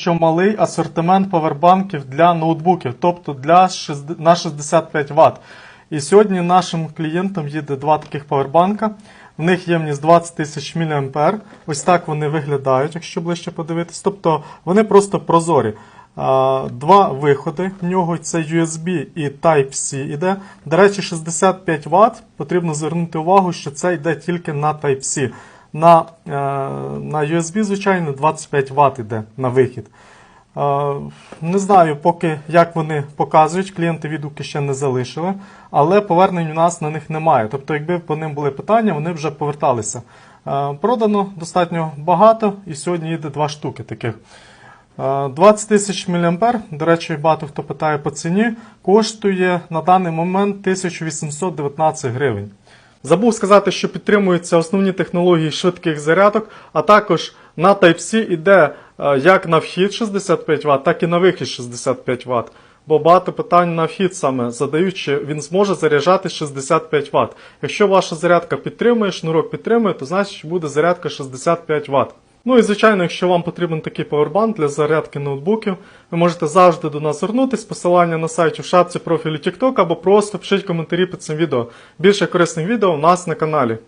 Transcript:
що малий асортимент павербанків для ноутбуків, тобто для на 65 Вт. І сьогодні нашим клієнтам їде два таких павербанка. В них ємність 20 тисяч мА. Ось так вони виглядають, якщо ближче подивитись. Тобто вони просто прозорі. Два виходи в нього це USB і Type-C іде. До речі, 65 Вт. Потрібно звернути увагу, що це йде тільки на Type-C. На, е, на USB, звичайно, 25 Вт йде на вихід. Е, Не знаю, поки як вони показують, клієнти відгуки ще не залишили, але повернень у нас на них немає. Тобто, якби по ним були питання, вони вже поверталися. Е, Продано достатньо багато, і сьогодні їде два штуки таких. Е, 20 тисяч мА, до речі, багато хто питає по ціні, коштує на даний момент 1819 гривень. Забув сказати, що підтримуються основні технології швидких зарядок, а також на Type-C іде е, як на вхід 65 Вт, так і на вихід 65 Вт. Бо багато питань на вхід саме задають, чи він зможе заряджати 65 Вт. Якщо ваша зарядка підтримує, шнурок підтримує, то значить буде зарядка 65 Вт. Ну і звичайно, якщо вам потрібен такий павербанк для зарядки ноутбуків, ви можете завжди до нас звернутись, посилання на сайті в шапці профілю TikTok або просто пишіть коментарі під цим відео. Більше корисних відео у нас на каналі.